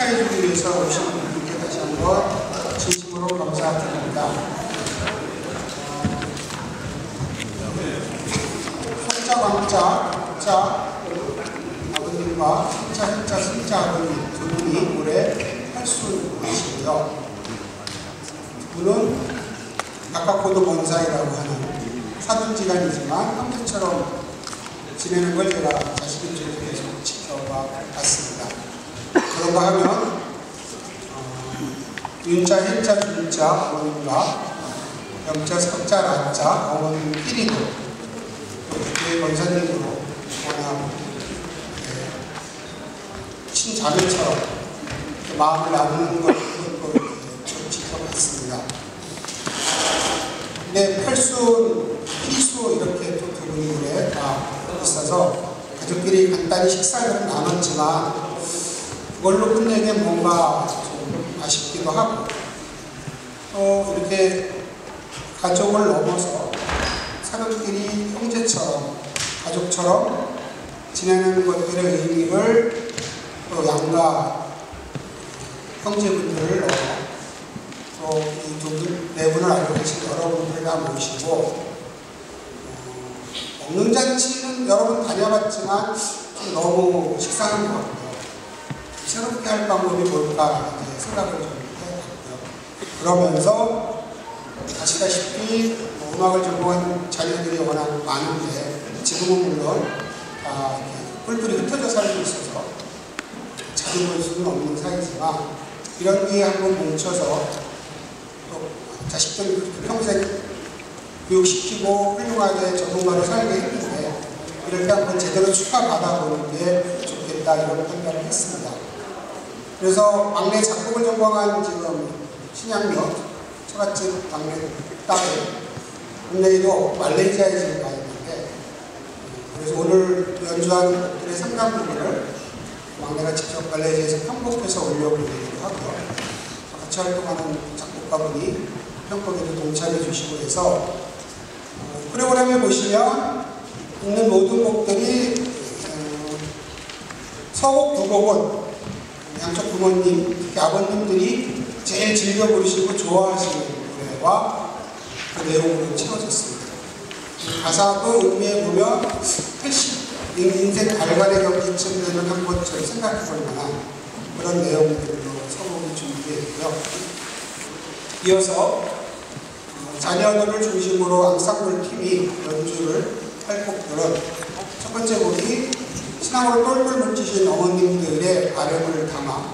축하해주기 위해서 오신 분들께 다시 한번 진심으로 감사드립니다. 손자 왕자 자 아버님과 손자 hin자 손자 아버님 두 분이 올해 팔순이시고요. 두 분은 아까코도 본사이라고 하는 사돈지간이지만 형제처럼 지내는 걸 제가 자식 입장에서 계속 지켜봐 왔습니다. 그런가 하면 어, 윤자, 헬자, 준자 어머님과 영자, 석자, 라자 어머님끼리도 교회 권사님으로 워낙 네, 친자매처럼 마음을 나누는 걸 그런 걸좀 지켜봤습니다. 근데 팔순, 희수 이렇게 또 두 분이 올해 다 있어서 가족끼리 간단히 식사를 나눴지만 그걸로 끝내기엔 뭔가 좀 아쉽기도 하고 또 이렇게 가족을 넘어서 사람끼리 형제처럼 가족처럼 지내는 것들의 의미를 또 양가 형제분들을 넘어 또이두네 분을 알고 계신 여러분들 다 모시고 어, 먹는 잔치는 여러 번 다녀봤지만 좀 너무 식상한 것 같고요. 새롭게 할 방법이 뭘까 이제 생각을 좀 해봤고요. 그러면서 아시다시피 뭐 음악을 전공한 자녀들이 워낙 많은데 지금은 물론 다 이렇게 뿔뿔이 흩어져 살고 있어서 자주 볼 수는 없는 사이지만 이런 기회에 한번 뭉쳐서 또 자식들 평생 교육시키고 훌륭하게 전문가로 살게 했는데 이렇게 한번 제대로 축하받아보는 게 좋겠다 이런 판단을 했습니다. 그래서 막내 작곡을 전공한 지금 신양녀 처갓집 막내 딸을 국내에도 말레이시아에 지금 가 있는데 그래서 오늘 연주한 곡들의 상당 부분을 막내가 직접 말레이시아에서 편곡해서 올려보기도 하고요. 같이 활동하는 작곡가분이 편곡에도 동참해 주시고 해서 어, 프로그램에 보시면 있는 모든 곡들이 어, 서곡 두 곡은 양쪽 부모님, 특히 아버님들이 제일 즐겨 부르시고 좋아하시는 노래와 그 내용으로 채워졌습니다. 가사도 의미해 보면 80 인생 달관의 경지쯤 되는 한 번쯤 생각해 볼 만한 그런 내용들로 서곡을 준비했고요. 이어서 자녀들을 중심으로 앙상블 팀이 연주를 할 곡들은 신앙으로 똘똘 뭉치신 어머님들의 바램을 담아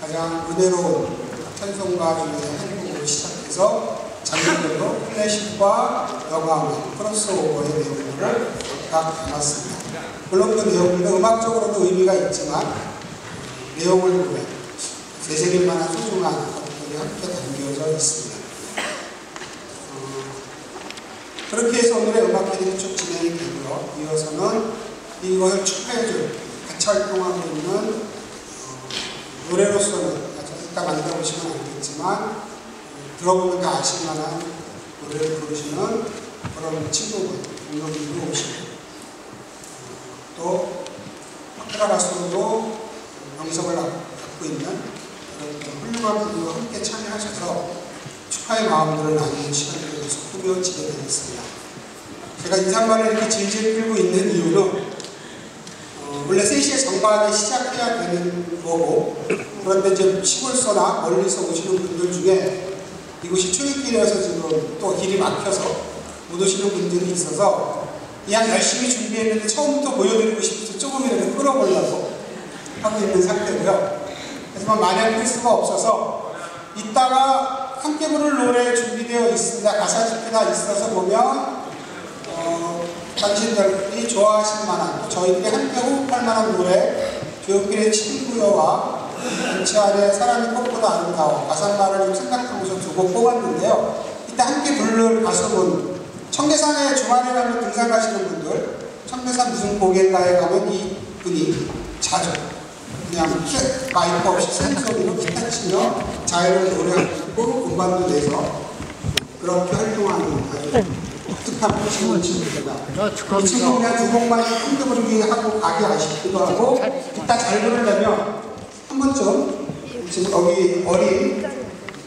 가장 은혜로운 찬송가 중에 한 곡으로 시작해서 장르별로 클래식과 영화음악, 크로스오버의 내용들을 각 담았습니다. 물론 그 내용들도 음악적으로도 의미가 있지만 내용을 보면 되새길 만한 소중한 것들이 함께 담겨져 있습니다. 어, 그렇게 해서 오늘의 음악 회의는 쭉 진행이 되고요. 이어서는 이것을 축하해줄 같이 활동하고 있는 어, 노래로서는 이따 만나보시면 알겠지만 어, 들어보면 다 아실 만한 노래를 부르시는 그런 친구분, 동료분도 오시고 어, 또 오페라 가수로 명성을 갖고 있는 그런 훌륭한 분들과 함께 참여하셔서 축하의 마음들을 나누는 시간이 계속 꾸며지게 되겠습니다. 제가 인사말을 이렇게 질질 끌고 있는 이유는 어, 원래 3시에 정박에 시작해야 되는 거고 그런데 이제 시골서나 멀리서 오시는 분들 중에 이곳이 초입길이어서 지금 또 길이 막혀서 못 오시는 분들이 있어서 그냥 열심히 준비했는데 처음부터 보여드리고 싶어서 조금이라도 끌어보려고 하고 있는 상태고요. 하지만 만약 끌 수가 없어서 이따가 함께 부를 노래 준비되어 있습니다. 가사 집회가 있어서 보면 어, 당신들이 좋아하실 만한 또 저희들이 함께 호흡할 만한 노래 조용필의 친구여와 안치환의 사람이 꽃보다 아름다워 가사말을 좀 생각하고서 두 곡 뽑았는데요. 이때 함께 부를 가수분 청계산에 주말에 가면 등산 가시는 분들 청계산 무슨 고개가에 가면 이 분이 자주 그냥 마이크 없이 생소리로 기타 치며 자유를 노래하고 음반도 내서 그렇게 활동하는 아주 독특 한 포식을 친구입니다. 이 친구 그냥 두 곡만 힘들게 하고 가기 아쉽기도 하고 기타 잘 부르려면 한 번쯤 지금 여기 어린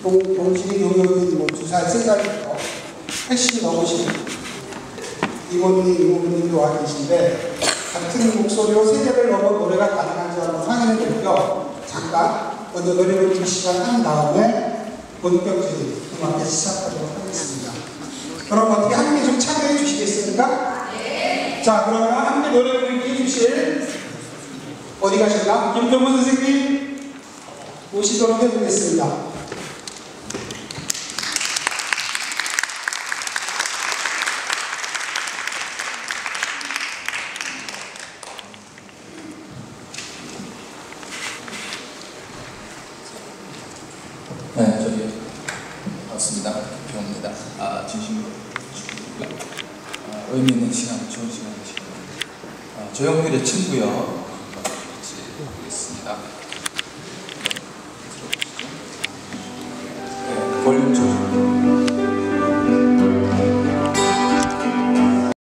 동, 동식이 경력인 뭐 두살 세살부터 80 넘으신 이모님, 이모님도 와 계신데 같은 목소리로 세대를 넘어 노래가 가능한지 한번 확인해 보고요. 잠깐 먼저 노래 부르는 시간 한 다음에 본격적인 음악회 시작하도록 하겠습니다. 그럼 어떻게 함께 좀 참여해 주시겠습니까? 네. 자, 그러면 함께 노래 부르기 해주실 어디 가셨나? 김정문 선생님 모시도록 해보겠습니다. 네, 저기 반갑습니다. 김경호입니다. 아, 진심으로 축하드리고요. 아, 의미 있는 시간, 좋은 시간 되시고 아, 조영필의 친구요.